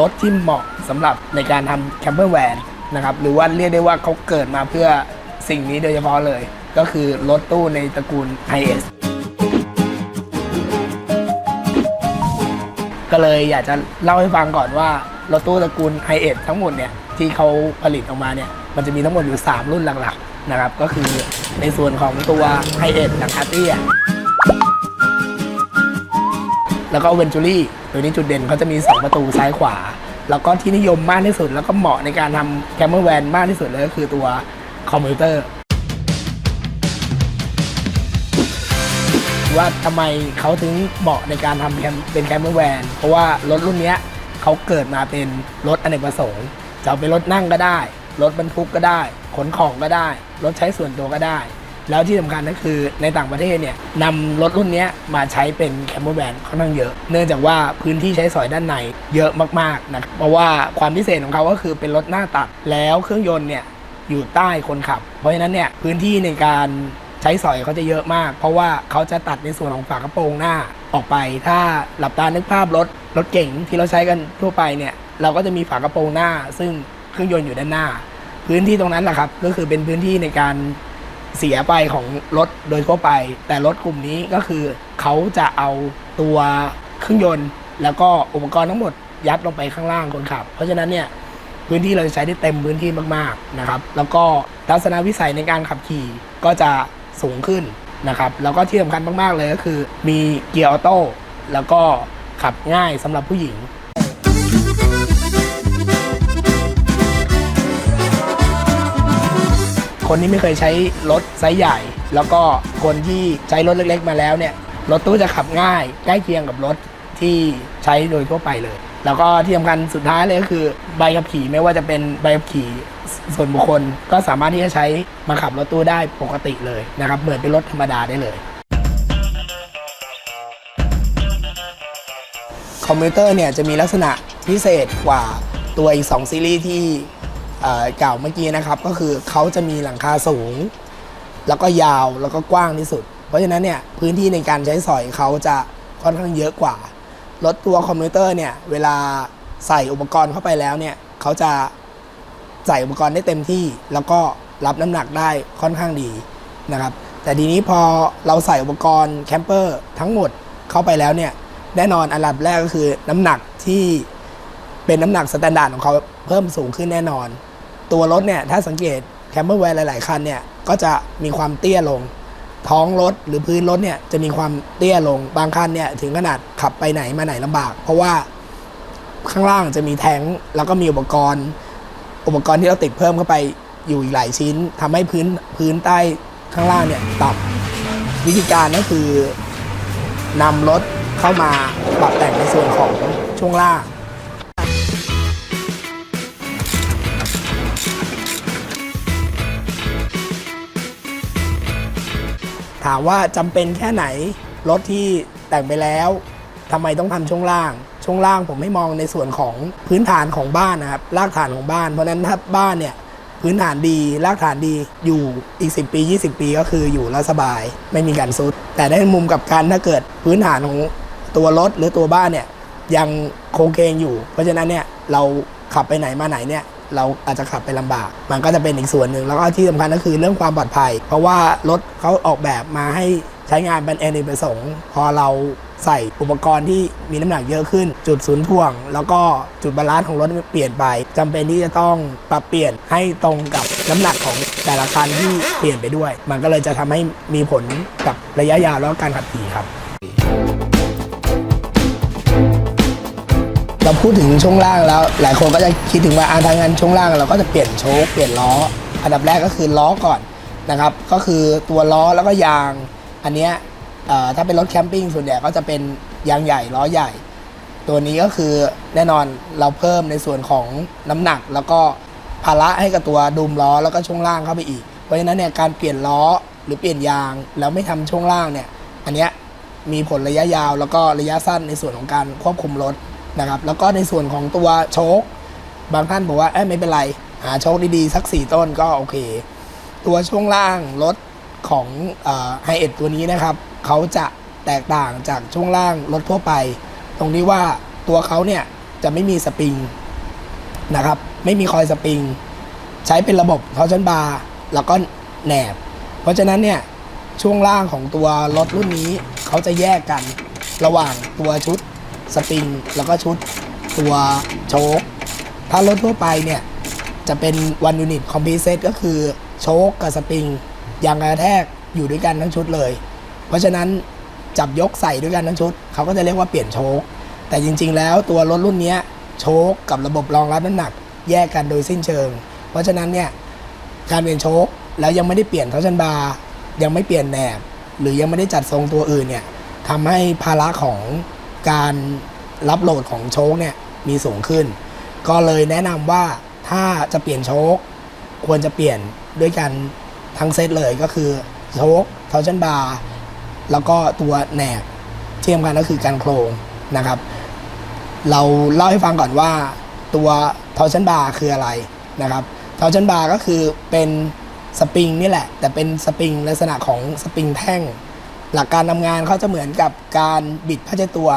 รถที่เหมาะสำหรับในการทำแคมเปอร์แวนนะครับหรือว่าเรียกได้ว่าเขาเกิดมาเพื่อสิ่งนี้โดยเฉพาะเลย ก็คือรถตู้ในตระกูลไฮเอสก็เลยอยากจะเล่าให้ฟังก่อนว่ารถตู้ตระกูลไฮเอสทั้งหมดเนี่ยที่เขาผลิตออกมาเนี่ยมันจะมีทั้งหมดอยู่ 3 รุ่นหลักๆนะครับก็คือในส่วนของตัวไฮเอสหลังคาเตี้ย แล้วก็เวนจูรี่ตัวนี้จุดเด่นเขาจะมี 2 ประตูซ้ายขวา แล้วก็ที่นิยมมากที่สุด แล้วก็เหมาะในการทำแคมเปอร์แวนมากที่สุดเลยก็คือตัวคอมพิวเตอร์ว่าทำไมเขาถึงเหมาะในการทำเป็นแคมเปอร์แวนเพราะว่ารถรุ่นนี้เขาเกิดมาเป็นรถอเนกประสงค์จะเอาเป็นรถนั่งก็ได้ รถบรรทุกก็ได้ ขนของก็ได้ รถใช้ส่วนตัวก็ได้ แล้วที่สำคัญก็คือในต่างประเทศเนี่ยนำรถรุ่นนี้มาใช้เป็นแคมเปอร์แวนค่อนข้างเยอะ เนื่องจากว่าพื้นที่ใช้สอยด้านในเยอะมากๆนะเพราะว่าความพิเศษของเขาก็คือเป็นรถหน้าตัดแล้วเครื่องยนต์เนี่ยอยู่ใต้คนขับ เพราะฉะนั้นเนี่ยพื้นที่ในการใช้สอยเขาจะเยอะมาก เพราะว่าเขาจะตัดในส่วนของฝากระโปรงหน้าออกไป ถ้าหลับตานึกภาพรถรถเก๋งที่เราใช้กันทั่วไปเนี่ยเราก็จะมีฝากระโปรงหน้า ซึ่งเครื่องยนต์อยู่ด้านหน้า พื้นที่ตรงนั้นแหละครับก็คือเป็นพื้นที่ในการ เสียไปของรถโดยทั่วไป แต่รถกลุ่มนี้ก็คือเขาจะเอาตัวเครื่องยนต์ แล้วก็อุปกรณ์ทั้งหมดยัดลงไปข้างล่างคนขับ เพราะฉะนั้นเนี่ยพื้นที่เราจะใช้ได้เต็มพื้นที่มากๆนะครับ แล้วก็ทัศนวิสัยในการขับขี่ก็จะสูงขึ้นนะครับ แล้วก็ที่สำคัญมากๆเลยก็คือ มีเกียร์ออโต้แล้วก็ขับง่ายสำหรับผู้หญิง คนที่ไม่เคยใช้รถไซส์ใหญ่ แล้วก็คนที่ใช้รถเล็กๆมาแล้วเนี่ยรถตู้จะขับง่ายใกล้เคียงกับรถที่ใช้โดยทั่วไปเลย แล้วก็ที่สำคัญสุดท้ายเลยก็คือใบขับขี่ไม่ว่าจะเป็นใบขับขี่ส่วนบุคคล ก็สามารถที่จะใช้มาขับรถตู้ได้ปกติเลยนะครับเหมือนเป็นรถธรรมดาได้เลยคอมพิวเตอร์เนี่ยจะมีลักษณะพิเศษกว่าตัวอีก 2 ซีรีส์ที่ กล่าวเมื่อกี้นะครับ ก็คือเขาจะมีหลังคาสูง แล้วก็ยาวแล้วก็กว้างที่สุด เพราะฉะนั้นเนี่ยพื้นที่ในการใช้สอยเขาจะค่อนข้างเยอะกว่า รถตัวคอมพิวเตอร์เนี่ยเวลาใส่อุปกรณ์เข้าไปแล้วเนี่ยเขาจะใส่อุปกรณ์ได้เต็มที่ แล้วก็รับน้ำหนักได้ค่อนข้างดีนะครับ แต่ทีนี้พอเราใส่อุปกรณ์แคมเปอร์ทั้งหมดเข้าไปแล้วเนี่ยแน่นอนอันดับแรกก็คือน้ำหนักที่เป็นน้ำหนักสแตนดาร์ดของเขาเพิ่มสูงขึ้นแน่นอน ตัวรถเนี่ยถ้าสังเกตแคมเปอร์แวนหลาย ๆ คันเนี่ยก็จะมีความเตี้ยลง ท้องรถหรือพื้นรถเนี่ยจะมีความเตี้ยลงบางคันเนี่ยถึงขนาดขับไปไหนมาไหนลำบาก เพราะว่าข้างล่างจะมีแทงค์แล้วก็มีอุปกรณ์ อุปกรณ์ที่เราติดเพิ่มเข้าไปอยู่อีกหลายชิ้นทำให้พื้นพื้นใต้ข้างล่างเนี่ยต่ำวิธีการก็คือนำรถเข้ามาปรับแต่งในส่วนของช่วงล่าง ถามว่าจำเป็นแค่ไหนรถที่แต่งไปแล้วทำไมต้องทำช่วงล่าง ช่วงล่างผมให้มองในส่วนของพื้นฐานของบ้านนะครับรากฐานของบ้าน เพราะฉะนั้นถ้าบ้านเนี่ยพื้นฐานดีรากฐานดีอยู่อีก 10 ปี 20 ปีก็คืออยู่แล้วสบาย ไม่มีการซุด แต่ในมุมกับกันถ้าเกิดพื้นฐานของตัวรถหรือตัวบ้านเนี่ยยังโคงเคงอยู่ เพราะฉะนั้นเนี่ยเราขับไปไหนมาไหนเนี่ย เราอาจจะขับไปลำบาก มันก็จะเป็นอีกส่วนหนึ่งแล้วก็ที่สำคัญก็คือเรื่องความปลอดภัย เพราะว่ารถเขาออกแบบมาให้ใช้งานเป็นเอนกประสงค์ พอเราใส่อุปกรณ์ที่มีน้ำหนักเยอะขึ้น จุดศูนย์ถ่วง แล้วก็จุดบาลานซ์ของรถเปลี่ยนไปจำเป็นที่จะต้องปรับเปลี่ยนให้ตรงกับน้ำหนักของแต่ละคันที่เปลี่ยนไปด้วย มันก็เลยจะทำให้มีผลกับระยะยาวแล้วการขับขี่ครับ เราพูดถึงช่วงล่างแล้ว หลายคนก็จะคิดถึงว่าอาทางงานช่วงล่างเราก็จะเปลี่ยนโชคเปลี่ยนล้อ อันดับแรกก็คือล้อก่อนนะครับ ก็คือตัวล้อแล้วก็ยาง อันเนี้ยถ้าเป็นรถแคมปิ้งส่วนใหญ่ก็จะเป็นยางใหญ่ล้อใหญ่ ตัวนี้ก็คือแน่นอนเราเพิ่มในส่วนของน้ำหนัก แล้วก็ภาระให้กับตัวดุมล้อแล้วก็ช่วงล่างเข้าไปอีก เพราะฉะนั้นเนี่ยการเปลี่ยนล้อหรือเปลี่ยนยางแล้วไม่ทำช่วงล่างเนี่ย อันเนี้ยมีผลระยะยาวแล้วก็ระยะสั้นในส่วนของการควบคุมรถ นะครับ แล้วก็ในส่วนของตัวโชคบางท่านบอกว่าเอ้ไม่เป็นไร หาโชคดีๆ สักสี่ต้นก็โอเค ตัวช่วงล่างรถของไฮเอ็ดตัวนี้นะครับ เขาจะแตกต่างจากช่วงล่างรถทั่วไป ตรงที่ว่าตัวเขาเนี่ยจะไม่มีสปริงนะครับ ไม่มีคอยสปริง ใช้เป็นระบบทอร์ชันบาร์แล้วก็แหนบ เพราะฉะนั้นเนี่ยช่วงล่างของตัวรถรุ่นนี้ เขาจะแยกกันระหว่างตัวชุด สปริง แล้วก็ชุดตัวโชคถ้ารถทั่วไปเนี่ย จะเป็นวันยูนิตคอมพิเซตก็คือโชคกับสปริงยางกระแทกอยู่ด้วยกันทั้งชุดเลย เพราะฉะนั้นจับยกใส่ด้วยกันทั้งชุด เขาก็จะเรียกว่าเปลี่ยนโชคแต่จริง ๆ แล้วตัวรถรุ่นนี้โชคกับระบบรองรับน้ำหนักแยกกันโดยสิ้นเชิง เพราะฉะนั้นเนี่ยการเปลี่ยนโชคแล้วยังไม่ได้เปลี่ยนเทอร์ชันบาร์ยังไม่เปลี่ยนแหนบ หรือยังไม่ได้จัดทรงตัวอื่นเนี่ยทำให้ภาระของ การรับโหลดของโชคเนี่ยมีสูงขึ้น ก็เลยแนะนำว่าถ้าจะเปลี่ยนโชคควรจะเปลี่ยนด้วยกันทั้งเซตเลยก็คือโชคเทอร์ชันบาร์แล้วก็ตัวแหนบที่สำคัญก็คือการโครงนะครับ เราเล่าให้ฟังก่อนว่าตัวทอร์ชันบาร์คืออะไรนะครับทอร์ชันบาร์ก็คือเป็นสปริงนี่แหละ แต่เป็นสปริงลักษณะของสปริงแท่ง หลักการทำงานเขาจะเหมือนกับการบิดผ้าเช็ดตัว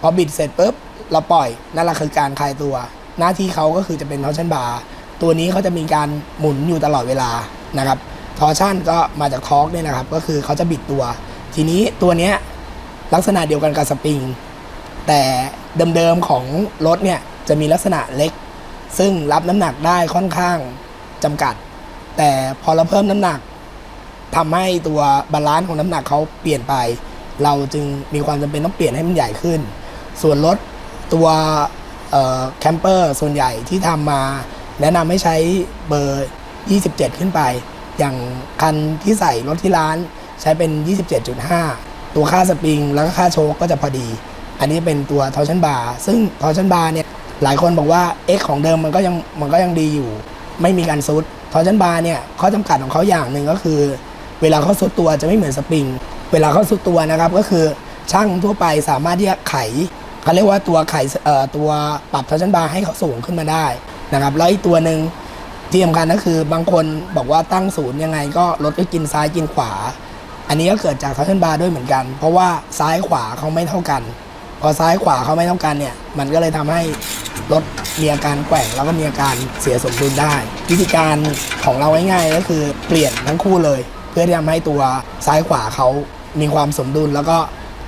พอบิดเสร็จปุ๊บเราปล่อยนั่นแหละคือการคลายตัว หน้าที่เขาก็คือจะเป็นทอร์ชันบาร์ตัวนี้เขาจะมีการหมุนอยู่ตลอดเวลานะครับทอร์ชันก็มาจากทอร์กเนี่ยนะครับ ก็คือเขาจะบิดตัว ทีนี้ตัวเนี้ยลักษณะเดียวกันกับสปริง แต่เดิมๆของรถเนี่ยจะมีลักษณะเล็ก ซึ่งรับน้ำหนักได้ค่อนข้างจำกัด แต่พอเราเพิ่มน้ำหนัก ทำให้ตัวบาลานซ์ของน้ำหนักเขาเปลี่ยนไป เราจึงมีความจำเป็นต้องเปลี่ยนให้มันใหญ่ขึ้น ส่วนรถตัวแคมเปอร์ส่วนใหญ่ที่ทำมา แนะนำให้ใช้เบอร์ 27 ขึ้นไป อย่างคันที่ใส่รถที่ร้านใช้เป็น 27.5 ตัวค่าสปริง แล้วก็ค่าโชคก็จะพอดี อันนี้เป็นตัวทอร์ชันบาร์ซึ่งทอร์ชันบาร์เนี่ยหลายคนบอกว่า X ของเดิมมันก็ยังมันก็ยังดีอยู่ ไม่มีการซุดทอร์ชันบาร์เนี่ยข้อจำกัดของเขาอย่างหนึ่งก็คือ เวลาเขาซุดตัวจะไม่เหมือนสปริง เวลาเขาซุดตัวนะครับก็คือช่างทั่วไปสามารถที่จะไขเขาเรียกว่าตัวไขเอ่อตัวปรับทอร์ชันบาร์ให้เขาสูงขึ้นมาได้นะครับแล้วอีกตัวหนึ่งที่สำคัญก็คือบางคนบอกว่าตั้งศูนย์ยังไงก็รถก็กินซ้ายกินขวา อันนี้ก็เกิดจากทอร์ชันบาร์ด้วยเหมือนกัน เพราะว่าซ้ายขวาเขาไม่เท่ากัน พอซ้ายขวาเขาไม่เท่ากันเนี่ยมันก็เลยทำให้รถมีอาการแกว่งแล้วก็มีอาการเสียสมดุลได้ วิธีการของเราง่ายๆก็คือเปลี่ยนทั้งคู่เลย พื่อที่ทำให้ตัวซ้ายขวาเขามีความสมดุลแล้วก็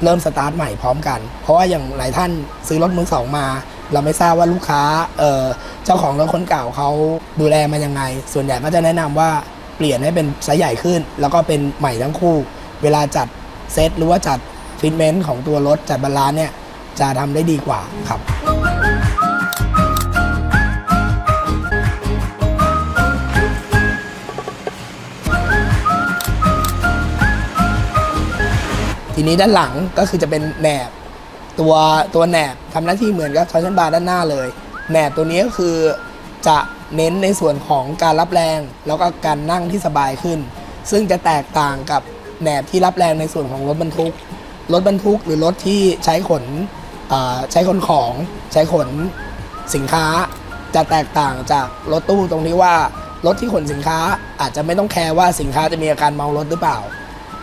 เริ่มสตาร์ทใหม่พร้อมกัน เพราะว่าอย่างหลายท่านซื้อรถมือสองมา เราไม่ทราบว่าลูกค้าเออเจ้าของรถคนเก่าเขาดูแลมันยังไง ส่วนใหญ่ก็จะแนะนำว่าเปลี่ยนให้เป็นไซส์ใหญ่ขึ้น แล้วก็เป็นใหม่ทั้งคู่ เวลาจัดเซตหรือว่าจัดฟิตเมนต์ของตัวรถจัดบาลานซ์เนี่ยจะทำได้ดีกว่าครับ ทีนี้ด้านหลังก็คือจะเป็นแหนบตัวตัวแหนบทำหน้าที่เหมือนกับทอร์ชันบาร์ด้านหน้าเลยแหนบตัวนี้ก็คือจะเน้นในส่วนของการรับแรง แล้วก็การนั่งที่สบายขึ้น ซึ่งจะแตกต่างกับแหนบที่รับแรงในส่วนของรถบรรทุก รถบรรทุกหรือรถที่ใช้ขนใช้ขนของใช้ขนสินค้า จะแตกต่างจากรถตู้ตรงที่ว่ารถที่ขนสินค้าอาจจะไม่ต้องแคร์ว่าสินค้าจะมีอาการเมารถหรือเปล่า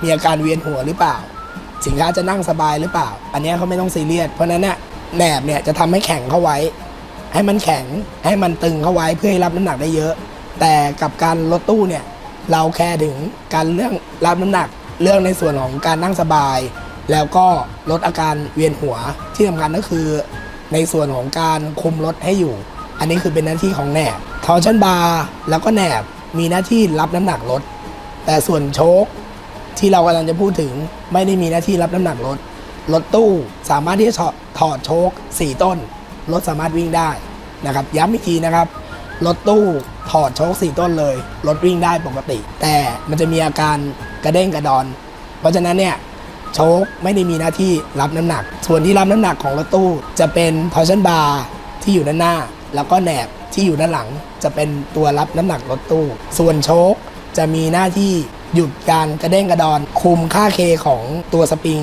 มีอาการเวียนหัวหรือเปล่า สินค้าจะนั่งสบายหรือเปล่า อันนี้เขาไม่ต้องซีเรียสเพราะนั้นเนี่ยแหนบเนี่ยจะทำให้แข็งเข้าไว้ ให้มันแข็งให้มันตึงเข้าไว้เพื่อให้รับน้ำหนักได้เยอะ แต่กับการรถตู้เนี่ยเราแค่ถึงการเรื่องรับน้ำหนักเรื่องในส่วนของการนั่งสบาย แล้วก็ลดอาการเวียนหัวที่สำคัญก็คือ ในส่วนของการคุมรถให้อยู่ อันนี้คือเป็นหน้าที่ของแหนบทอร์ชันบาร์แล้วก็แหนบมีหน้าที่รับน้ำหนักรถแต่ส่วนโชค ที่เรากำลังจะพูดถึงไม่ได้มีหน้าที่รับน้ำหนักรถ รถตู้สามารถที่จะถอดโชค4 ต้น รถสามารถวิ่งได้นะครับย้ำอีกทีนะครับ รถตู้ถอดโชค4 ต้นเลย รถวิ่งได้ปกติ แต่มันจะมีอาการกระเด้งกระดอน เพราะฉะนั้นเนี่ยโชคไม่ได้มีหน้าที่รับน้ำหนัก ส่วนที่รับน้ำหนักของรถตู้จะเป็นทอร์ชันบาร์ที่อยู่ด้านหน้า แล้วก็แหนบที่อยู่ด้านหลัง จะเป็นตัวรับน้ำหนักรถตู้ ส่วนโชคจะมีหน้าที่ หยุดการกระเด้งกระดอน คุมค่าเคของตัวสปริง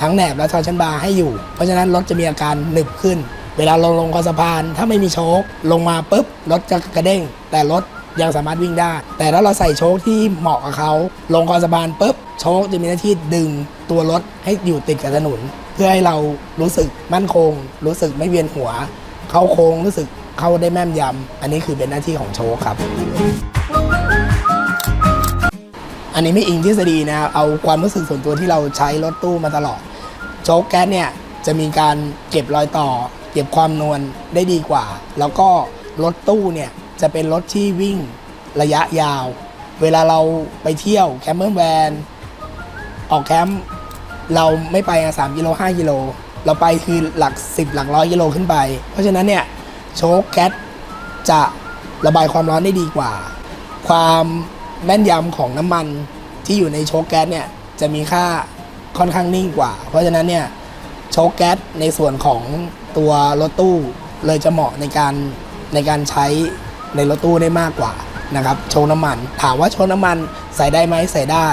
ทั้งแหนบและทอร์ชันบาร์ให้อยู่ เพราะฉะนั้นรถจะมีอาการหนึบขึ้น เวลาลงลงคอสะพาน ถ้าไม่มีโชคลงมาปุ๊บรถจะกระเด้ง แต่รถยังสามารถวิ่งได้ แต่ถ้าเราใส่โชคที่เหมาะกับเขาลงคอสะพานปุ๊บโชคจะมีหน้าที่ดึงตัวรถให้อยู่ติดกับถนน เพื่อให้เรารู้สึกมั่นคง รู้สึกไม่เวียนหัว เข้าโค้งรู้สึกเข้าได้แม่นยำอันนี้คือเป็นหน้าที่ของโชคครับ นนี้ไม่อิงทฤษฎีนะครับเอาความรู้สึกส่วนตัวที่เราใช้รถตู้มาตลอดโจ๊กแก๊สเนี่ยจะมีการเก็บรอยต่อ เก็บความนวลได้ดีกว่า แล้วก็รถตู้เนี่ยจะเป็นรถที่วิ่งระยะยาว เวลาเราไปเที่ยวแคมเปอร์แวนออกแคมป์เราไม่ไปสามกิโลห้ากิโลเราไปคือหลัก 10 หลักร้อยกิโลขึ้นไป เพราะฉะนั้นเนี่ยโชคแก๊สจะระบายความร้อนได้ดีกว่า ความ แม่นยำของน้ำมันที่อยู่ในโชคแก๊สเนี่ยจะมีค่าค่อนข้างนิ่งกว่า เพราะฉะนั้นเนี่ยโชคแก๊สในส่วนของตัวรถตู้เลยจะเหมาะในการในการใช้ในรถตู้ได้มากกว่านะครับโชคน้ำมัน ถามว่าโชคน้ำมันใส่ได้ไหมใส่ได้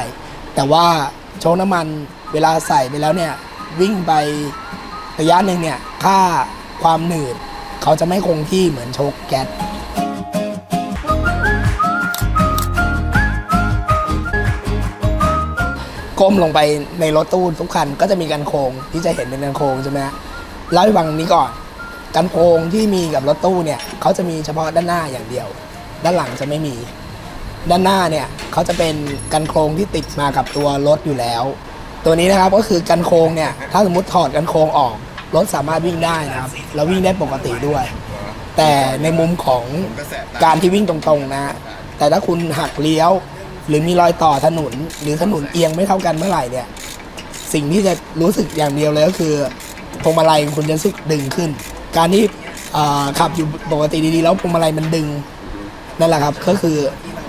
แต่ว่าโชคน้ำมันเวลาใส่ไปแล้วเนี่ยวิ่งไประยะหนึ่งเนี่ยค่าความหนืดเขาจะไม่คงที่เหมือนโชคแก๊ส ก้มลงไปในรถตู้ทุกคันก็จะมีกันโครงที่จะเห็นเป็นกันโครงใช่ไหมฮะเล่าให้ฟังนี้ก่อน กันโครงที่มีกับรถตู้เนี่ยเขาจะมีเฉพาะด้านหน้าอย่างเดียว ด้านหลังจะไม่มี ด้านหน้าเนี่ยเขาจะเป็นกันโครงที่ติดมากับตัวรถอยู่แล้ว ตัวนี้นะครับก็คือกันโครงเนี่ยถ้าสมมติถอดกันโครงออกรถสามารถวิ่งได้นะครับแล้ววิ่งได้ปกติด้วย แต่ในมุมของการที่วิ่งตรงๆนะ แต่ถ้าคุณหักเลี้ยว หรือมีรอยต่อถนนหรือถนนเอียงไม่เท่ากันเมื่อไหร่เนี่ย สิ่งที่จะรู้สึกอย่างเดียวเลยก็คือพวงมาลัยคุณจะรู้สึกดึงขึ้น การที่ขับอยู่ปกติดีๆ แล้วพวงมาลัยมันดึงนั่นแหละครับก็คือ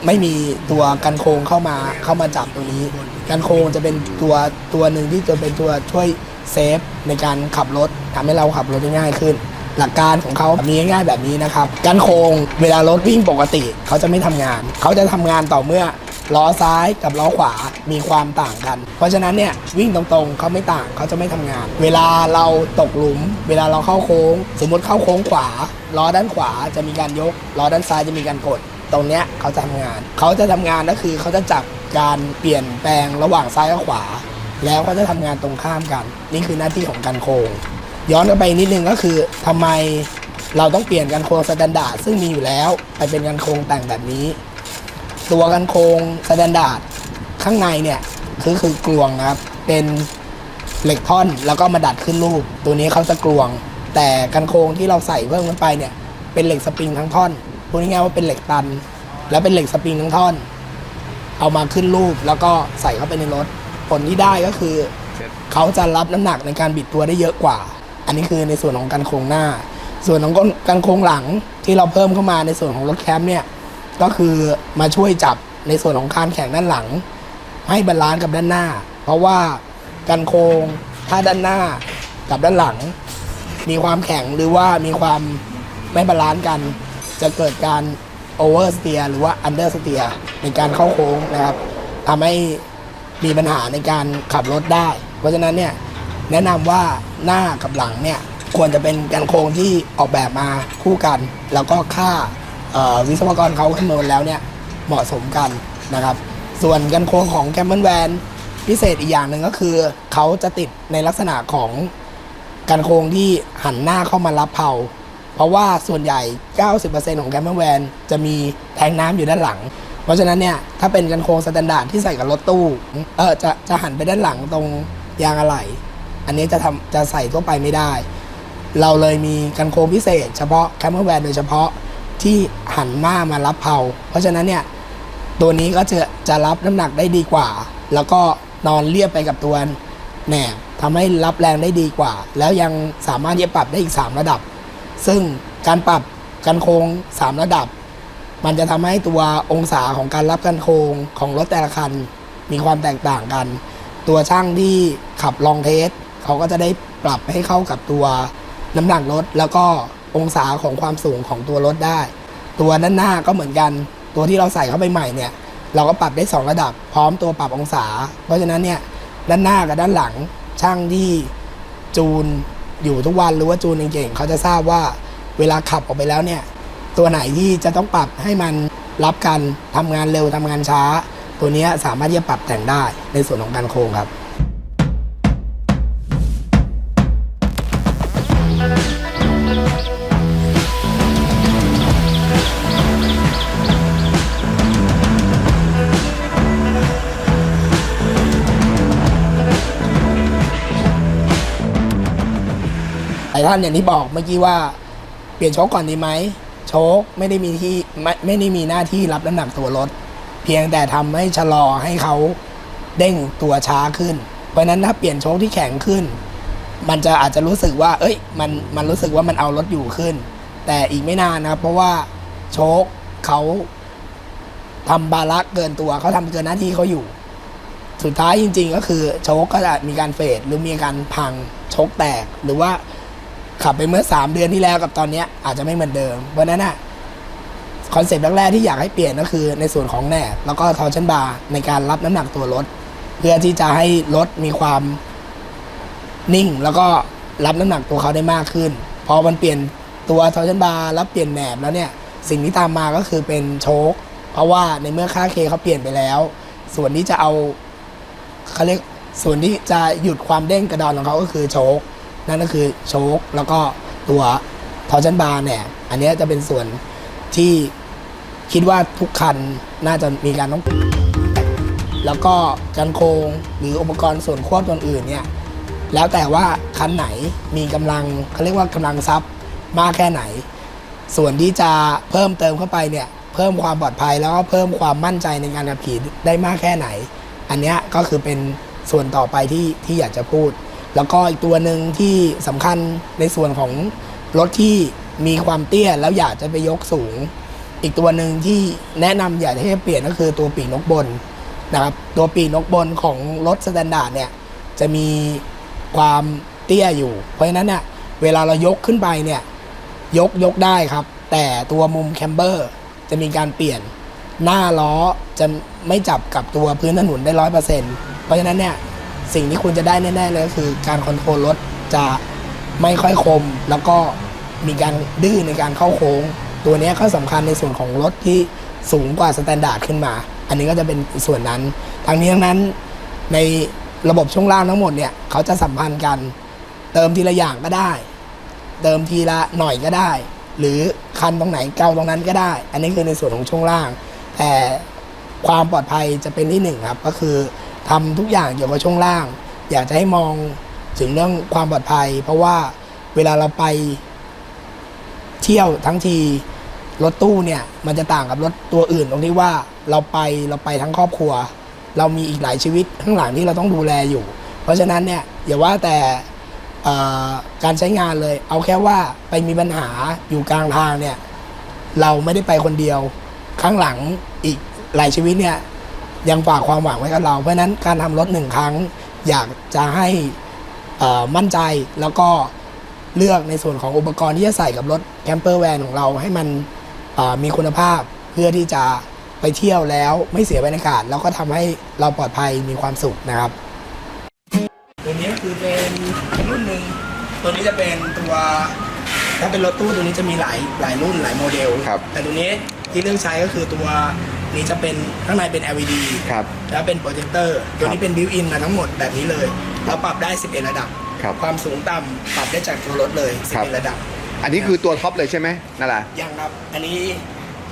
ไม่มีตัวกันโครงเข้ามาเข้ามาจับตัวนี้ กันโครงจะเป็นตัวตัวหนึ่งที่จะเป็นตัวช่วยเซฟในการขับรถทำให้เราขับรถได้ง่ายขึ้น หลักการของเขามีง่ายแบบนี้นะครับ กันโครงเวลารถวิ่งปกติ เขาจะไม่ทำงาน เขาจะทำงานต่อเมื่อ ล้อซ้ายกับล้อขวามีความต่างกัน เพราะฉะนั้นเนี่ยวิ่งตรงๆเขาไม่ต่างเขาจะไม่ทำงาน เวลาเราตกหลุม เวลาเราเข้าโค้ง สมมติเข้าโค้งขวาล้อด้านขวาจะมีการยกล้อด้านซ้ายจะมีการกด ตรงเนี้ยเขาจะทำงาน เขาจะทำงานก็คือเขาจะจับการเปลี่ยนแปลงระหว่างซ้ายกับขวา แล้วเขาจะทำงานตรงข้ามกัน นี่คือหน้าที่ของการโค้งย้อนกลับไปนิดนึงก็คือทำไมเราต้องเปลี่ยนกันโครงสแตนดาร์ดซึ่งมีอยู่แล้ว ไปเป็นกันโครงแต่งแบบนี้ ตัวกันโครงสแตนดาร์ดข้างในเนี่ยคือคือกลวงนะครับเป็นเหล็กท่อนแล้วก็มาดัดขึ้นรูป ตัวนี้เขาจะกลวง แต่กันโครงที่เราใส่เพิ่มขึ้นไปเนี่ยเป็นเหล็กสปริงทั้งท่อนพูดง่ายๆว่าเป็นเหล็กตัน แล้วเป็นเหล็กสปริงทั้งท่อน เอามาขึ้นรูปแล้วก็ใส่เข้าไปในรถ ผลที่ได้ก็คือ เขาจะรับน้ำหนักในการบิดตัวได้เยอะกว่า อันนี้คือในส่วนของการโครงหน้า ส่วนของการโครงหลังที่เราเพิ่มเข้ามาในส่วนของรถแคมป์เนี่ย ก็คือมาช่วยจับในส่วนของคานแข่งด้านหลัง ให้บาลานซ์กับด้านหน้า เพราะว่าการโครงถ้าด้านหน้ากับด้านหลัง มีความแข็งหรือว่ามีความไม่บาลานซ์กัน จะเกิดการโอเวอร์สเตียหรือว่าอันเดอร์สเตียในการเข้าโค้งนะครับทำให้มีปัญหาในการขับรถได้ เพราะฉะนั้นเนี่ยแนะนำว่าหน้ากับหลังเนี่ยควรจะเป็นการโค้งที่ออกแบบมาคู่กัน แล้วก็ค่า วิศวกรเขาคำนวณแล้วเนี่ยเหมาะสมกันนะครับ ส่วนกันโค้งของแคมเปญแวนพิเศษอีกอย่างหนึ่งก็คือเขาจะติดในลักษณะของกันโครงที่หันหน้าเข้ามารับเผาเพราะว่าส่วนใหญ่ 90%ของแคมเปอร์แวนจะมีแทงน้ำอยู่ด้านหลัง เพราะฉะนั้นเนี่ยถ้าเป็นกันโครงสแตนดาร์ดที่ใส่กับรถตู้เออจะจะหันไปด้านหลังตรงยางอะไหล่อันนี้จะทำจะใส่ทั่วไปไม่ได้ เราเลยมีกันโครงพิเศษ เฉพาะแคมเปอร์แวนโดยเฉพาะ ที่หันหน้ามารับเผาเพราะฉะนั้นเนี่ยตัวนี้ก็จะจะรับน้ำหนักได้ดีกว่า แล้วก็นอนเรียบไปกับตัวแหนบทำให้รับแรงได้ดีกว่า แล้วยังสามารถที่จะปรับได้อีก 3 ระดับ ซึ่งการปรับกันโค้ง 3 ระดับ มันจะทำให้ตัวองศาของการรับกันโค้งของรถแต่ละคันมีความแตกต่างกัน ตัวช่างที่ขับลองเทสเขาก็จะได้ปรับให้เข้ากับตัวน้ำหนักรถแล้วก็ องศาของความสูงของตัวรถได้ ตัวด้านหน้าก็เหมือนกัน ตัวที่เราใส่เข้าไปใหม่เนี่ยเราก็ปรับได้ 2 ระดับพร้อมตัวปรับองศา เพราะฉะนั้นเนี่ยด้านหน้ากับด้านหลังช่างที่จูนอยู่ทุกวันหรือว่าจูนเก่งๆเขาจะทราบว่าเวลาขับออกไปแล้วเนี่ยตัวไหนที่จะต้องปรับให้มันรับกันทำงานเร็วทำงานช้า ตัวนี้สามารถที่จะปรับแต่งได้ในส่วนของการโครงครับายท่านอย่างที่บอกเมื่อกี้ว่าเปลี่ยนโชคก่อนดีไหมโชคไม่ได้มีที่ไม่ไม่ได้มีหน้าที่รับน้ำหนักตัวรถ เพียงแต่ทำให้ชะลอให้เขาเด้งตัวช้าขึ้น เพราะนั้นถ้าเปลี่ยนโชคที่แข็งขึ้น มันจะอาจจะรู้สึกว่า เอ้ยมันมันรู้สึกว่ามันเอารถอยู่ขึ้น แต่อีกไม่นานนะครับเพราะว่าโชคเขาทำบาระเกินตัวเขาทำเกินหน้าที่เขาอยู่ สุดท้ายจริง ๆ ก็คือโชคก็จะมีการเฟดหรือมีการพังโชคแตกหรือว่า ขับไปเมื่อ 3 เดือนที่แล้วกับตอนนี้อาจจะไม่เหมือนเดิมเพราะนั้นอะคอนเซปต์แรกๆที่อยากให้เปลี่ยนก็คือในส่วนของแหนบแล้วก็ทอร์ชันบาร์ในการรับน้ำหนักตัวรถ เพื่อที่จะให้รถมีความนิ่ง แล้วก็รับน้ำหนักตัวเขาได้มากขึ้น พอมันเปลี่ยนตัวทอร์ชันบาร์แล้วเปลี่ยนแหนบแล้วเนี่ยสิ่งที่ตามมาก็คือเป็นโชคเพราะว่าในเมื่อค่าเคเขาเปลี่ยนไปแล้ว ส่วนที่จะเอาเขาเรียกส่วนที่จะหยุดความเด้งกระดอนของเขาก็คือโชค นั่นก็คือโชคแล้วก็ตัวทอชันบาร์เนี่ย อันนี้จะเป็นส่วนที่คิดว่าทุกคันน่าจะมีการต้อง แล้วก็กันโครงหรืออุปกรณ์ส่วนควบตัวอื่นเนี่ย แล้วแต่ว่าคันไหนมีกำลังเขาเรียกว่ากำลังทรัพย์มากแค่ไหน ส่วนที่จะเพิ่มเติมเข้าไปเนี่ย เพิ่มความปลอดภัยแล้วก็เพิ่มความมั่นใจในการขับขี่ได้มากแค่ไหน อันนี้ก็คือเป็นส่วนต่อไปที่ที่อยากจะพูด แล้วก็อีกตัวหนึ่งที่สำคัญในส่วนของรถที่มีความเตี้ยแล้วอยากจะไปยกสูง อีกตัวหนึ่งที่แนะนำอยากให้เปลี่ยนก็คือตัวปีกนกบนนะครับตัวปีกนกบนของรถสแตนดาร์ดเนี่ยจะมีความเตี้ยอยู่ เพราะฉะนั้นเนี่ยเวลาเรายกขึ้นไปเนี่ยยกยกได้ครับ แต่ตัวมุมแคมเบอร์จะมีการเปลี่ยนหน้าล้อจะไม่จับกับตัวพื้นถนนได้ร้อยเปอร์เซ็นต์เพราะฉะนั้นเนี่ย สิ่งที่คุณจะได้แน่ๆเลยก็คือการคอนโทรลรถจะไม่ค่อยคม แล้วก็มีการดื้อในการเข้าโค้ง ตัวนี้ก็สำคัญในส่วนของรถที่สูงกว่าสแตนดาร์ดขึ้นมา อันนี้ก็จะเป็นส่วนนั้นทางนี้ทั้งนั้นในระบบช่วงล่างทั้งหมดเนี่ยเขาจะสัมพันธ์กัน เติมทีละอย่างก็ได้ เติมทีละหน่อยก็ได้ หรือคันตรงไหนเกาตรงนั้นก็ได้ อันนี้คือในส่วนของช่วงล่าง แต่ความปลอดภัยจะเป็นที่หนึ่งครับก็คือ ทำทุกอย่างเกี่ยวกับช่วงล่าง อยากจะให้มองถึงเรื่องความปลอดภัย เพราะว่าเวลาเราไปเที่ยวทั้งทีรถตู้เนี่ยมันจะต่างกับรถตัวอื่นตรงที่ว่าเราไปเราไปทั้งครอบครัว เรามีอีกหลายชีวิตข้างหลังที่เราต้องดูแลอยู่ เพราะฉะนั้นเนี่ยอย่าว่าแต่การใช้งานเลย เอาแค่ว่าไปมีปัญหาอยู่กลางทางเนี่ยเราไม่ได้ไปคนเดียว ข้างหลังอีกหลายชีวิตเนี่ย ยังฝากความหวังไว้กับเรา เพราะฉะนั้นการทำรถหนึ่งครั้ง อยากจะให้เอ่อมั่นใจแล้วก็เลือกในส่วนของอุปกรณ์ที่จะใส่กับรถแคมเปอร์แวนของเราให้มันเอ่อมีคุณภาพเพื่อที่จะไปเที่ยวแล้วไม่เสียบรรยากาศ แล้วก็ทำให้เราปลอดภัยมีความสุขนะครับ ตัวนี้คือเป็นรุ่นหนึ่งตัวนี้จะเป็นตัวถ้าเป็นรถตู้ตัวนี้จะมีหลายหลายรุ่นหลายโมเดลครับแต่ตัวนี้ที่เลือกใช้ก็คือตัว นี้จะเป็นข้างในเป็น LED ครับ แล้วเป็นโปรเจคเตอร์ตัวนี้เป็นบิวอินมาทั้งหมดแบบนี้เลยเราปรับได้ 11 ระดับ ครับ ความสูงต่ำปรับได้จากตัวรถเลยครับ 11ระดับ อันนี้คือตัวท็อปเลยใช่ไหมนั่นแหละยังครับ อันนี้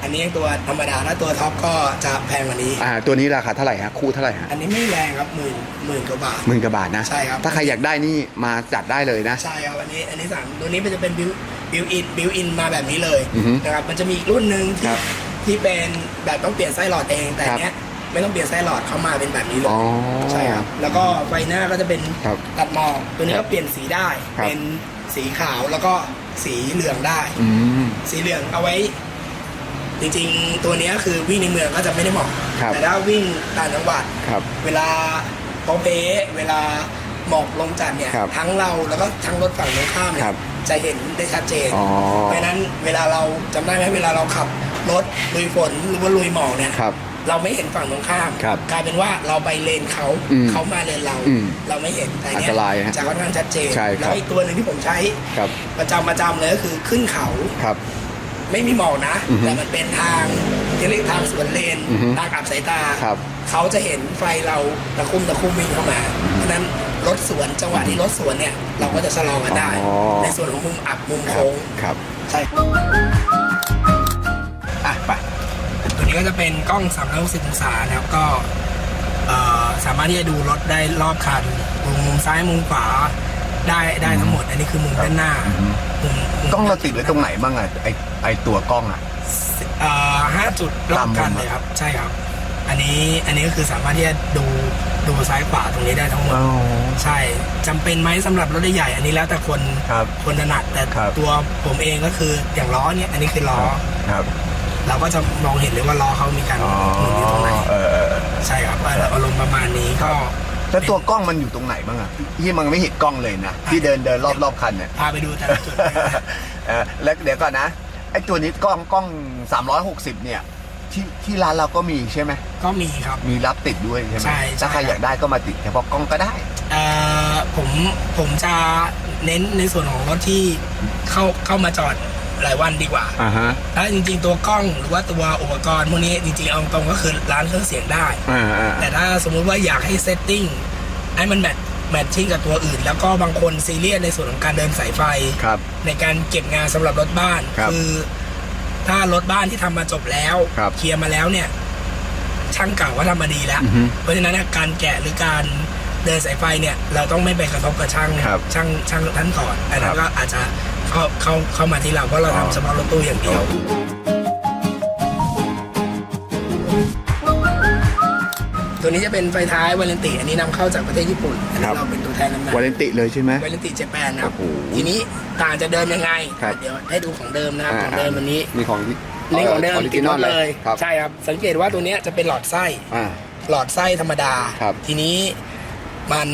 อันนี้ตัวธรรมดาถ้าตัวท็อปก็จะแพงกว่านี้ อ่า ตัวนี้ราคาเท่าไหร่ฮะคู่เท่าไหร่ฮะอันนี้ไม่แรงครับหมื่นหมื่นกว่าบาท หมื่นกว่าบาทนะ ใช่ครับ ถ้าใครอยากได้นี่มาจัดได้เลยนะ ใช่ครับอันนี้อันนี้สั่งตัวนี้มันจะเป็นบิวบิวอินบิวอินมาแบบนี้เลยอือฮึนะครับมันจะมีอีกรุ่นหนึ่งคที่รับ ที่เป็นแบบต้องเปลี่ยนไส้หลอดเอง แต่ครับเนี้ยไม่ต้องเปลี่ยนไส้หลอดเข้ามาเป็นแบบนี้เลยอ๋อใช่ครับแล้วก็ไฟหน้าก็จะเป็นครับตัดหมอกตัวนี้ครัก็บเปลี่ยนสีได้ครับ เป็นสีขาวแล้วก็สีเหลืองได้ อืม สีเหลืองเอาไว้ จริงๆ ตัวเนี้ยคือวิ่งในเมืองก็จะไม่ได้เหมาะครับ แต่ถ้าวิ่งต่างจังหวัด ครับ เวลาโปเปเวลาหมอกลงจัดเนี่ย ครับทั้งเราแล้วก็ทั้งรถฝั่งตรงข้ามเนี่ครัยบจะเห็นได้ชัดเจน อ๋อเพราะฉะนั้นเวลาเราจำได้ไหมเวลาเราขับ รถลุยฝนหรือว่าลุยหมอกเนี่ยครับ เราไม่เห็นฝั่งตรงข้ามครับกลายเป็นว่าเราไปเลนเขาอืมเขามาเลนเรา อืมเราไม่เห็นแต่อัเนี้นตรายฮะจะค่อนข้างชัดเจนใช่ครับ แล้วอีกตัวหนึ่งที่ผมใช้ครับประจำประจำเลยก็คือขึ้นเขา ครับ ไม่มีหมอกนะ อือฮึแต่มันเป็นทางที่เรียกทางสวนเลนอือฮึทางอับสายตา ครับเขาจะเห็นไฟเราตะคุ่มตะคุ่มวิ่งเข้ามาเพราะฉะนั้นรถสวนจังหวะที่รถสวนเนี่ย เราก็จะชะลอกันได้ อ๋อ ในส่วนของมุมอับมุมครับโค้งครับ ใช่อะไป ตัวนี้ก็จะเป็นกล้อง 360 องศานะครับก็เอ่อสามารถที่จะดูรถได้รอบคันมุมมุมซ้ายมุมขวาได้ได้ทั้งหมด อันนี้คือมุมด้านหน้ามุมมุมกล้องเราติดไว้ตรงไหนบ้างอะไอไอตัวกล้องอะเอ่อห้าจุดรอบกันตามมุมอะเลยครับ ใช่ครับ อันนี้อันนี้ก็คือสามารถที่จะดูดูซ้ายขวาตรงนี้ได้ทั้งหมดใช่จำเป็นไหมสำหรับรถใหญ่ๆอันนี้แล้วแต่คนครับคนถนัดแต่ครับตัวผมเองก็คืออย่างล้อเนี่ยอันนี้คือล้อครับ เราก็จะมองเห็นเลยว่าล้อเขามีการอ๋อหมุนอยู่ตรงไหนเออเออเออใช่ครับอารมณ์ประมาณนี้ก็แล้วตัวกล้องมันอยู่ตรงไหนบ้างอะที่มันไม่เห็นกล้องเลยนะที่เดินเดินรอบรอบคันเนี่ยพาไปดูแต่ละจุดนะเออแล้วเดี๋ยวก่อนนะไอตัวนี้กล้องกล้อง 360 เนี่ยที่ที่ร้านเราก็มีใช่ไหมก็มีครับมีรับติดด้วยใช่ไหมใช่ใช่ถ้าใครอยากได้ก็มาติดเฉพาะกล้องก็ได้เอ่อผมผมจะเน้นในส่วนของรถที่เข้าเข้ามาจอด หลายวันดีกว่าอ่าฮะถ้าจริง ๆ ตัวกล้องหรือว่าตัวอุปกรณ์พวกนี้จริงๆเอาตรงก็คือร้านเครื่องเสียงได้ อ่าอ่าแต่ถ้าสมมุติว่าอยากให้เซตติ้งให้มันแมทแมทชิ่งกับตัวอื่น แล้วก็บางคนซีเรียสในส่วนของการเดินสายไฟ ครับ ในการเก็บงานสำหรับรถบ้านครับอถ้ารถบ้านที่ทำมาจบแล้วครับเคลียร์มาแล้วเนี่ย ช่างเก่าก็ทำมาดีแล้ว อือฮึเพราะฉะนั้นเนยการแกะหรือการเดินสายไฟเนี่ย เราต้องไม่ไปกระทบกับช่างครับช่างช่างท่านก่อนอันนั้ครันบก็อาจจะ เข้าเข้าเข้ามาที่เราเพราะเราอ๋อทำเฉพาะรถตู้อย่างเดียว ตัวนี้จะเป็นไฟท้ายวาเลนติ อันนี้นำเข้าจากประเทศญี่ปุ่นอันนี้เราเป็นตัวแทนจำหน่าวายเลนติเลยใช่ไหม วาเลนติเจแปนครับ โอ้โหทีนี้ต่างจะเดิมยังไง ครับ เดี๋ยวให้ดูของเดิมนะครับอ่าของเดิมวันนี้มีของนี่ของเดิมออริติจิดนรอลถเลยครับใช่ครับสังเกตว่าตัวเนี้ยจะเป็นหลอดไส้ อ่า หลอดไส้ธรรมดา ครับทีนี้มัน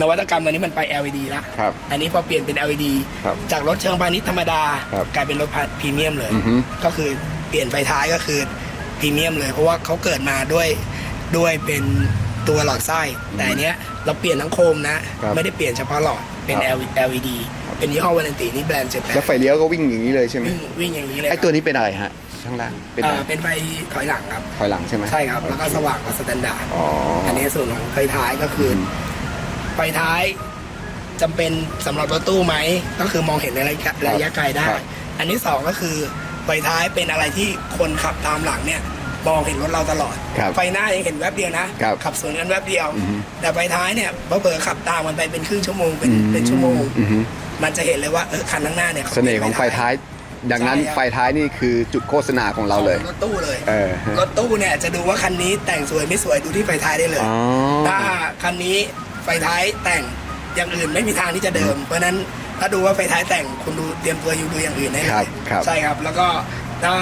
นวัตกรรมตัวนี้มันไป LED แล้วครับ อันนี้พอเปลี่ยนเป็น LED ครับจากรถเชิงพาณิชย์ธรรมดา ครับกลายเป็นรถพรีเมียมเลย อือฮึ ก็คือเปลี่ยนไฟท้ายก็คือพรีเมียมเลย เพราะว่าเขาเกิดมาด้วยด้วยเป็นตัวหลอดไส้แต่อันเนี้ยเราเปลี่ยนทั้งโคมนะ ครับไม่ได้เปลี่ยนเฉพาะหลอดเป็น ครับ LED เป็นยี่ห้อวาเลนตินี่แบรนด์เจแปนแล้วไฟเลี้ยวก็วิ่งอย่างนี้เลยใช่ไหมวิ่งวิ่งอย่างนี้เลยไอตัวนี้เป็นอะไรฮะข้างล่างเป็นเอ่อะไรอเป็นไฟถอยหลังครับ ถอยหลังใช่ไหมใช่ครับ แล้วก็สว่างกว่าสแตนดาร์ดอ๋ออันนี้ส่วนของไฟท้ายก็คืออ ไฟท้ายจำเป็นสำหรับรถตู้ไหม ก็คือมองเห็นในระยะระยะไกลได้ ครับ อันที่สองก็คือไฟท้ายเป็นอะไรที่คนขับตามหลังเนี่ยมองเห็นรถเราตลอด ครับไฟหน้ายังเห็นแวบเดียวนะ ครับขับสวนกันแวบเดียว อือฮึ แต่ไฟท้ายเนี่ยเผลอๆขับตามมันไปเป็นครึ่งชั่วโมงเป็นอืมเป็นชั่วโมง อือฮึมันจะเห็นเลยว่าเออคันข้างหน้าเนี่ยขาเสน่ห์ของไฟท้าย ดังนั้นใช่ครับไฟท้ายนี่คือจุดโฆษณาของเราเลย ของรถตู้เลย เออรถตู้เนี่ยจะดูว่าคันนี้แต่งสวยไม่สวยดูที่ไฟท้ายได้เลย อ๋อ ถ้าคันนี้ ไฟท้ายแต่งอย่างอื่นไม่มีทางที่จะเดิม เพราะฉะนั้นถ้าดูว่าไฟท้ายแต่งคุณดูเตรียมตัวอยู่ดูอย่างอื่นได้เลครับยครับ ใช่ครับ แล้วก็ถ้า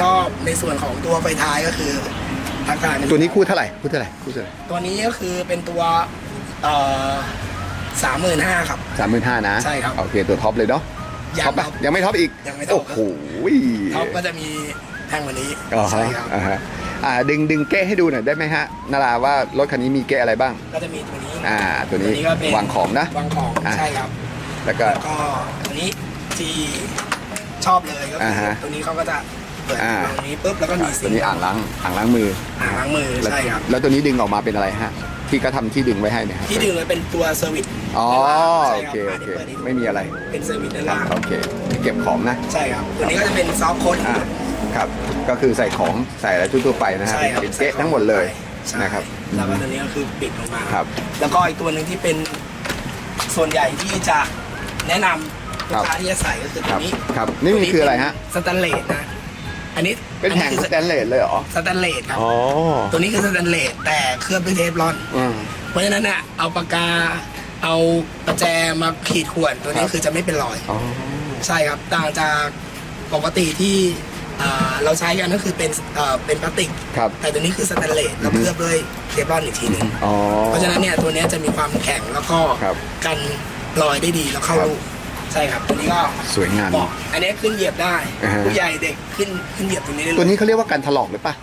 ชอบในส่วนของตัวไฟท้ายก็คืออาการตัวนี้คู่เท่าไหร่คู่เท่าไหร่คู่เท่าไหร่ตัวนี้ก็คือเป็นตัวเอ่อสามหมื่นห้าครับ สามหมื่นห้านะใช่ครับโอเคตัวท็อปเลยเนาะยังท็อปปะครับยังไม่ท็อปอีกยังไม่ท็อป โอ้โหท็อปก็จะมีแพงกว่านี้อ๋อใช่ฮะครับ อ่าฮะ อ่าดึงดึงเก้ให้ดูหน่อยได้ไหมฮะนาราว่ารถคันนี้มีเก้อะไรบ้าง ก็จะมีตัวนี้อ่า ตัวนี้ก็เป็นวางของนะ วางของอ่าใช่ครับแล้วก็ แล้วก็ตัวนี้ที่ชอบเลยก็อ่าคือฮะตัวนี้เขาก็จะเปิดอ่า ตรงนี้ปุ๊บแล้วก็มีตัวนี้อ่างล้างอ่างล้างมืออ่างล้างมือแล้วใช่ครับแล้วตัวนี้ดึงออกมาเป็นอะไรฮะ ที่ก็ทำที่ดึงไว้ให้เนี่ยฮะที่ดึงเลยเป็นตัวเซอร์วิสอ๋อใช่โอรับเคโอเคนนี้ปิดให้ดูไม่มีอะไรเป็นเซอร์วิสด้านล่างโอเคเก็บของนะ ใช่ครับตัวนี้ก็จะเป็นซอฟต์โค้ดอ่า ครับ ก็คือใส่ของใส่อะไรทั่วๆไปนะฮะใช่ครับเป็นเก๊ะทั้งหมดเลยใช่นะครับ แล้วก็ตัวนี้ก็คือปิดลงมาครับแล้วก็อีกตัวหนึ่งที่เป็นส่วนใหญ่ที่จะแนะนำลูกค้าที่จะใส่ก็คือคตัรัวบนี้ครับนี่มันคืออะไรฮะ สแตนเลสนะ อันนี้เป็นแผงอัสแตนเลสเลยเหรอสแตนเลสครับ อ๋อตัวนี้คือสแตนเลสแต่เคลือบด้วยเทฟลอน อืม เพราะฉะนั้นเนี่ยเอาปากกาเอาประแจมาขีดข่วนตัวนี้ครับ คือจะไม่เป็นรอย อ๋อ ใช่ครับ ต่างจากปกติที่ อ่าเราใช้กันก็คือเป็นเอ่อเป็นพลาสติก ครับ แต่ตัวนี้คือสแตนเลสแล้วเคลือบด้วยเทฟลอนอีกทีหนึงอ๋อ เพราะฉะนั้นเนี่ยตัวเนี้ยจะมีความแข็งแล้วก็ครับกันรอยได้ดีแล้วเข้าครับ ลูกใช่ครับตัวนี้ก็สวยงามเหมาะอันนี้ขึ้นเหยียบได้ อ่าฮะ ผู้ใหญ่เด็กขึ้นขึ้นเหยียบตรงนี้ได้เลยตัวนี้เขาเรียกว่าการถลอกหรือปะ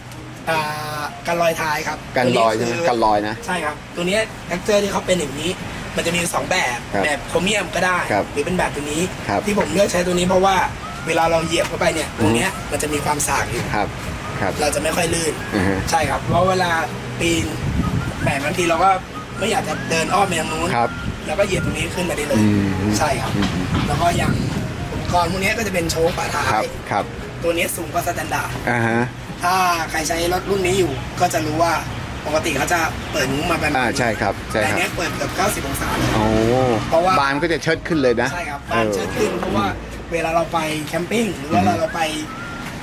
อ่ากันรอยท้ายครับการลอยตัวใช่ไหมคื การลอยนะ ใช่ครับ ตัวเนี้แท็กเจอร์ที่เขาเป็นอย่างนี้ มันจะมีสองแบบ ครับแบบโครเมียมก็ได้ ครับหรือเป็นแบบตัวนี้ ครับที่ผมเลือกใช้ตัวนี้เพราะว่า เวลาเราเหยียบเข้าไปเนี่ยตรงเนี้ยมันจะมีความสากอยู่ครับ ครับ เราจะไม่ค่อยลื่นอือฮะใช่ครับ เพราะเวลาปีนแหมบางทีเราก็ไม่อยากจะเดินอ้อมไปทางนู้นครับแล้วก็เหยียบตรงนี้ขึ้นมาได้เลย อืม ใช่ครับ อืมแล้วก็อย่างอุปกรณ์พวกนี้ก็จะเป็นโชว์ฝาท้าครับยครับตัวนี้สูงกว่าสแตนดาร์ด อ่าฮะ ถ้าใครใช้รถรุ่นนี้อยู่ก็จะรู้ว่าปกติเขาจะเปิดมุ้งมาแบบอ่าใช่ครับใช่แต่ครับเนี้ยเปิดเกือบ90 องศาเลย โอ้เพราะว่า บานก็จะเชิดขึ้นเลยนะใช่ครับบ้านออเชิดขึ้นเพราะว่า เวลาเราไปแคมปิ้งหรือว่าเราเราไป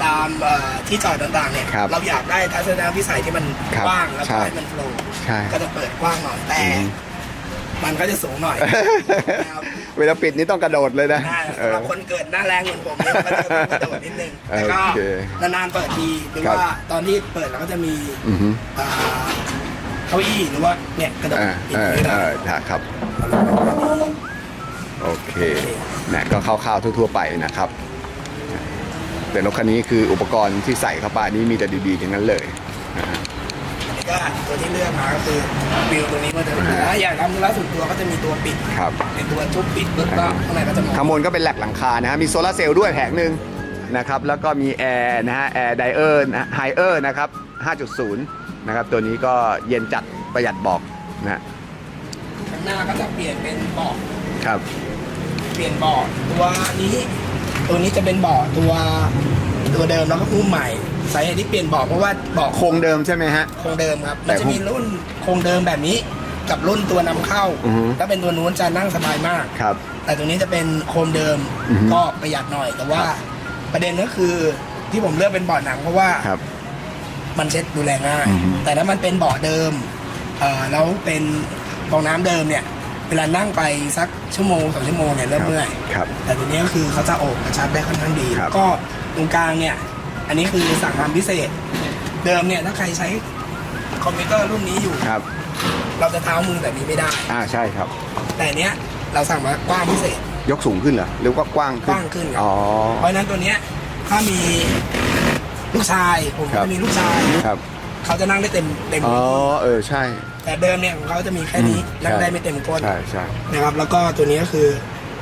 ตามเอ่อที่จอดต่างๆเนี่ย ครับเราอยากได้ทัศนวิสัยที่มันครับกว้างแล้วใช่ก็ให้มันโฟล์ใช่ ก็จะเปิดกว้างหน่อยแต่อืมมันก็จะสูงหน่อยนะครับ เวลาปิดนี่ต้องกระโดดเลยนะใช่เอสำหอ รับคนเกิดหน้าแรงเหมือนผมเนี่ยก็จะต้องกระโดดนิดนึงแต่ก็โอเคนานๆเปิดทีหรือครับว่าตอนที่เปิดเราก็จะมีอือฮึอ่าเก้าอี้หรือว่าเนี่ยกระโดดอ่าปิดเออไม่เอได้อครับ โอเคนะก็คร่าวๆทั่ว ๆ ไปนะครับ แต่รถคันนี้คืออุปกรณ์ที่ใส่เข้าไปนี่มีแต่ดีๆทั้งนั้นเลยนะฮะนี่ก็ตัวที่เลือกมาก็คือวิวตรงนี้มันจะถ้าอยากทำธุระส่วนตัวก็จะมีตัวปิดครับ เป็นตัวชุบปิดแล้วก็ข้างในก็จะมองข้างบนก็เป็นแหลกหลังคานะฮะ มีโซลาร์เซลล์ด้วยแผงหนึ่งนะครับ แล้วก็มีแอร์นะฮะ แอร์ไดเออร์ไฮเออร์นะครับ 5.0 นะครับ ตัวนี้ก็เย็นจัดประหยัดบอกนะฮะ ข้างหน้าก็จะเปลี่ยนเป็นเบาะ ครับ เปลี่ยนเบาะตัวนี้ ตัวนี้จะเป็นเบาะตัวตัวเดิมแล้วก็หุ้มใหม่สาเหตุที่เปลี่ยนเบาะเพราะว่าเบาะโครงเดิมใช่ไหมฮะ โครงเดิมครับแต่มันจะมีรุ่นโครงเดิมแบบนี้กับรุ่นตัวนำเข้าอือฮึ ถ้าเป็นตัวนู้นจะนั่งสบายมาก ครับ แต่ตัวนี้จะเป็นโครงเดิมอือฮึ ก็ประหยัดหน่อย แต่ว่าครับประเด็นก็คือที่ผมเลือกเป็นเบาะหนังเพราะว่า ครับ มันเช็ดดูแลง่าย อือฮึแต่ถ้ามันเป็นเบาะเดิมเอ่อแล้วเป็นฟองน้ำเดิมเนี่ย เวลานั่งไปสักชั่วโมงสองชั่วโมงเนี่ยเริ่มเมื่อยครับ แต่ตัวนี้ก็คือเขาจะโอบกระชับได้ค่อนข้างดีครับ แล้วก็ตรงกลางเนี่ย อันนี้คือสั่งทำพิเศษ เดิมเนี่ยถ้าใครใช้คอมพิวเตอร์รุ่นนี้อยู่ ครับ เราจะเท้ามือแบบนี้ไม่ได้ อ่าใช่ครับ แต่เนี้ยเราสั่งมากว้างพิเศษ ยกสูงขึ้นเหรอหรือว่ากว้างขึ้นกว้างขึ้นครับ อ๋อ เพราะฉะนั้นตัวเนี้ยถ้ามีลูกชายผมครับ จะมีลูกชายครับเขาจะนั่งได้เต็มเต็มอ๋อเออใช่ แต่เดิมเนี่ยของเขาจะมีแค่นี้อืมนั่งได้ใช่ไม่เต็มก้นใช่ใช่นะครับ แล้วก็ตัวนี้ก็คือ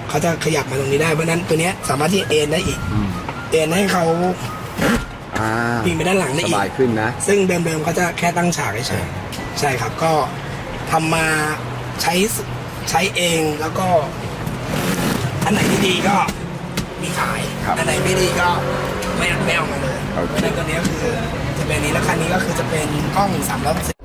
เขาจะขยับมาตรงนี้ได้เพราะฉะนั้นตัวเนี้ยสามารถที่เอนได้อีก อืมเอนให้เขาอ่าพิงไปด้านหลังได้สอีก บายขึ้นนะ ซึ่งเดิมๆเขาจะแค่ตั้งฉากเฉยๆใช่ครับก็ทำมาใช้สใช้เองแล้วก็ อันไหนที่ดีก็มีขาย ครับอันไหนไม่ดีก็ไม่ไม่เอามาเลยโอเค เพราะฉะนั้นตัวนี้ก็คือจะเป็นอันนี้แล้วคันนี้ก็คือจะเป็นกล้อง3 6 0